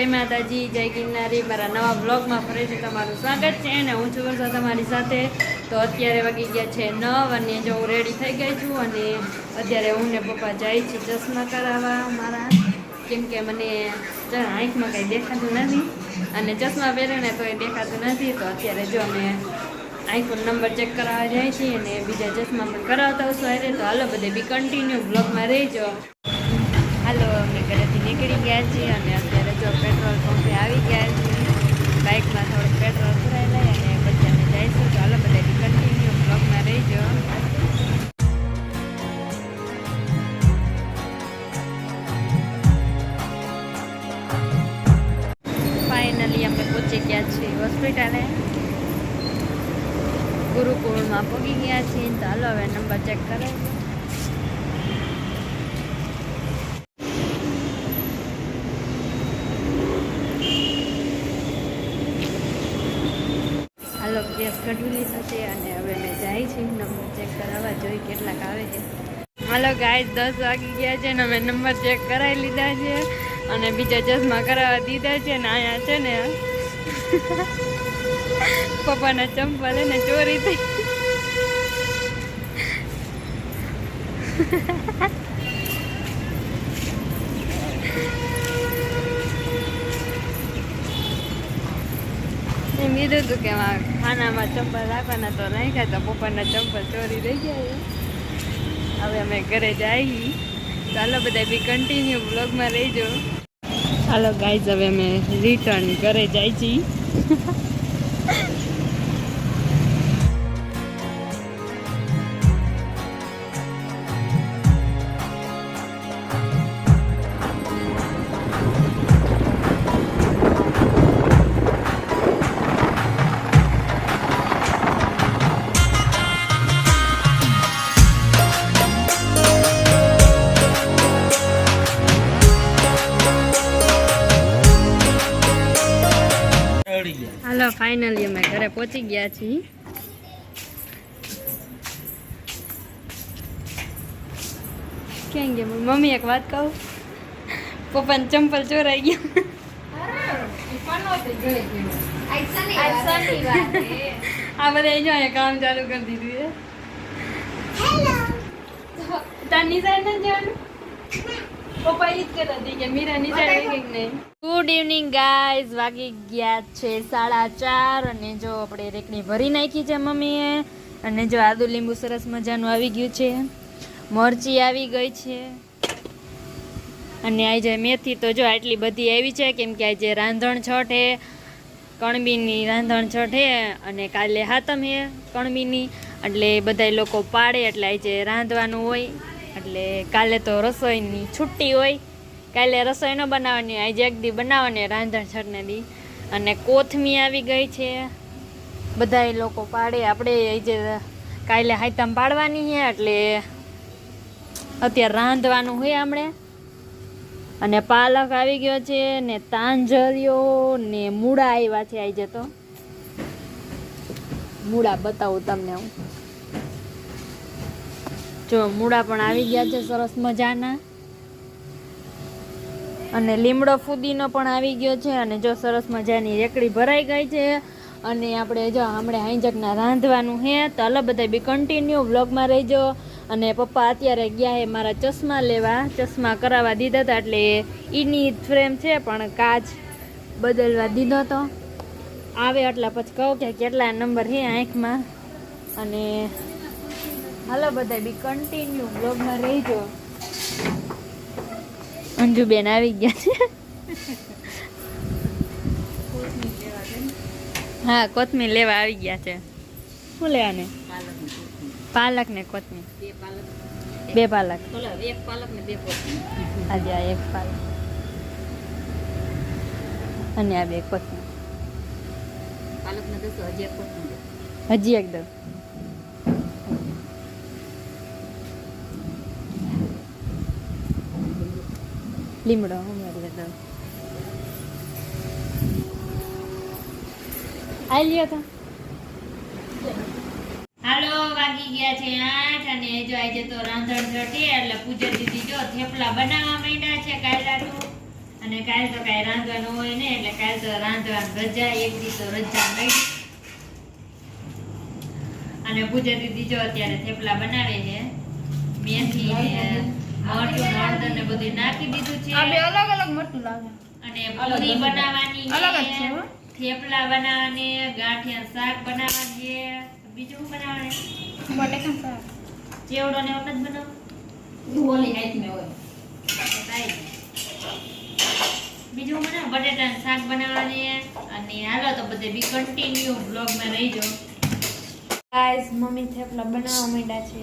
જય માતાજી, જય ગિરનારી. મારા નવા બ્લોગમાં ફરીથી તમારું સ્વાગત છે અને હું છું વર્ષા તમારી સાથે. તો અત્યારે વાગી ગયા છે નવ અને જો હું રેડી થઈ ગઈ છું અને અત્યારે હું ને પપ્પા જાય છે ચશ્મા કરાવવા મારા. કેમ કે મને આંખમાં કંઈ દેખાતું નથી અને ચશ્મા પહેરીને તો એ દેખાતું નથી. તો અત્યારે જો અમે આઈફોન નંબર ચેક કરાવવા જાય છીએ અને બીજા ચશ્મા પણ કરાવતા હશો અરે તો હાલો, બધે બી કન્ટિન્યુ બ્લોગમાં રહેજો. ઘરેથી નીકળી ગયા છીએ અને અત્યારે જો પેટ્રોલ પંપે આવી ગયા છીએ, બાઇકમાં થોડું પેટ્રોલ ભરાઈ લઈ અને પછી અમે જઈશું. તો બધાથી બધા કન્ટિન્યુ બ્લોગમાં રહીજો. ફાઇનલી અમે પહોંચી ગયા છીએ હોસ્પિટલે. ગુરુકુળમાં પહોંચી ગયા છીએ. હાલો હવે નંબર ચેક કરાવીએ હાલો ગેસ કઢવી લીધો અને હવે મેં જાય છે. નંબર ચેક કરાવવા. જોઈ કેટલાક આવે છે. હાલો ગાય દસ વાગી ગયા છે અને અમે નંબર ચેક કરાવી લીધા છે અને બીજા ચશ્મા કરાવવા દીધા છે ને અહીંયા છે ને. પપ્પાના ચંપલ એને ચોરી થઈ. કીધું હતું કે ખાનામાં ચંપલ રાખવાના તો રાખ્યા તો પપ્પાના ચંપલ ચોરી રહી ગયા હવે અમે ઘરે જઈએ. ચાલો બધા બી કન્ટિન્યુ બ્લોગમાં રહીજો. ચાલો ગાઈઝ હવે અમે રિટર્ન ઘરે જાય છીએ. ફાઇનલી અમે ઘરે પહોંચી ગયા છીએ. ક્યાં ગયા? મમ્મી એક વાત કહું. પપ્પાને ચંપલ ચોરાઈ ગયા. આ બધા જો કામ ચાલુ કરી દીધું છે. તાર નિશાળ નથી જવાનું? ગુડ ઇવનિંગ ગાઈઝ વાગી ગયા છે સાડા ચાર અને જો આપણે રેકડી ભરી નાખી છે મમ્મીએ. અને જો આદુ લીંબુ સરસ મજાનું આવી ગયું છે. મરચી આવી ગઈ છે. અને આજે મેથી તો જો આટલી બધી આવી છે, કેમ કે આજે રાંધણ છઠ હે. કણબીની રાંધણ છઠ હે અને કાલે હાતમ હે કણબીની. એટલે બધા લોકો પાડે, એટલે આજે રાંધવાનું હોય. એટલે કાલે તો રસોઈની છુટ્ટી હોય. કાલે રસોઈ ન બનાવવાની આજે એક દી બનાવવાની રાંધણ છઠને દી. અને કોથમી આવી ગઈ છે. બધા લોકો પાડે, આપણે આજે કાલે હાઈતમ પાડવાની છે, એટલે અત્યારે રાંધવાનું હોય આપણે. અને પાલક આવી ગયો છે, ને તાંજરિયો ને મૂળા આવ્યા છે આજે તો. મૂળા બતાવું તમને હું. જો મૂળા પણ આવી ગયા છે સરસ મજાના. અને લીમડો ફૂદીનો પણ આવી ગયો છે અને જો સરસ મજાની રેકડી ભરાઈ ગઈ છે. અને આપણે જો હમણાં હાઈજકના રાંધવાનું હે, તો અલગ બધા બી કન્ટિન્યુ વ્લોગમાં રહેજો. અને પપ્પા અત્યારે ગયા હે મારા ચશ્મા લેવા. ચશ્મા કરાવવા દીધા હતા એટલે એની ફ્રેમ છે, પણ કાચ બદલવા દીધો હતો આવે એટલે પછી કહું કે કેટલા નંબર છે આંખમાં. અને હાલો બધા બી કન્ટિન્યુ બ્લોગમાં રહેજો. અંજુબેન આવી ગયા છે. હા કોથમીર લેવા આવી ગયા છે. શું લેવાને? પાલક ને કોથમીર. બે પાલક. એક પાલક ને બે પોતી આજે આ એક પાલક. અને આ બે કોથમીર. પાલક ને દસો હજી એક કોથમીર. હજી એકદમ લીમડો ઉમેરી આ લ્યો તો હાલો વાગી ગયા છે આઠ અને જો આજે તો રાંધણ જટી એટલે પૂજા દીદી જો થેપલા બનાવવા માંડ્યા છે કાલ રાતું અને કાલ તો કાંઈ રાંધવાનું હોય ને એટલે કાલ તો રાંધવાનું રજા એક દી તો રજા નહીં અને પૂજા દીદી જો અત્યારે થેપલા બનાવે છે મેથી મરચું હળદર ને બધું નાખી દીધું છે. આ બે અલગ અલગ મરચું લાગે. અને પૂરી બનાવવાની અલગ જ છે થેપલા બનાવવાને ગાંઠિયા શાક બનાવવાનું છે. બીજું શું બનાવવાનું બટેકા શાક. ચેવડો ને વખત બનાવ. ઓલી મે હોય. બીજું બનાવ. બટેટાનું શાક બનાવવાની. અને હાલો તો બધે બી કન્ટિન્યુ બ્લોગમાં રહીજો. ગાઈસ મમ્મી થેપલા બનાવવા માંડ્યા છે.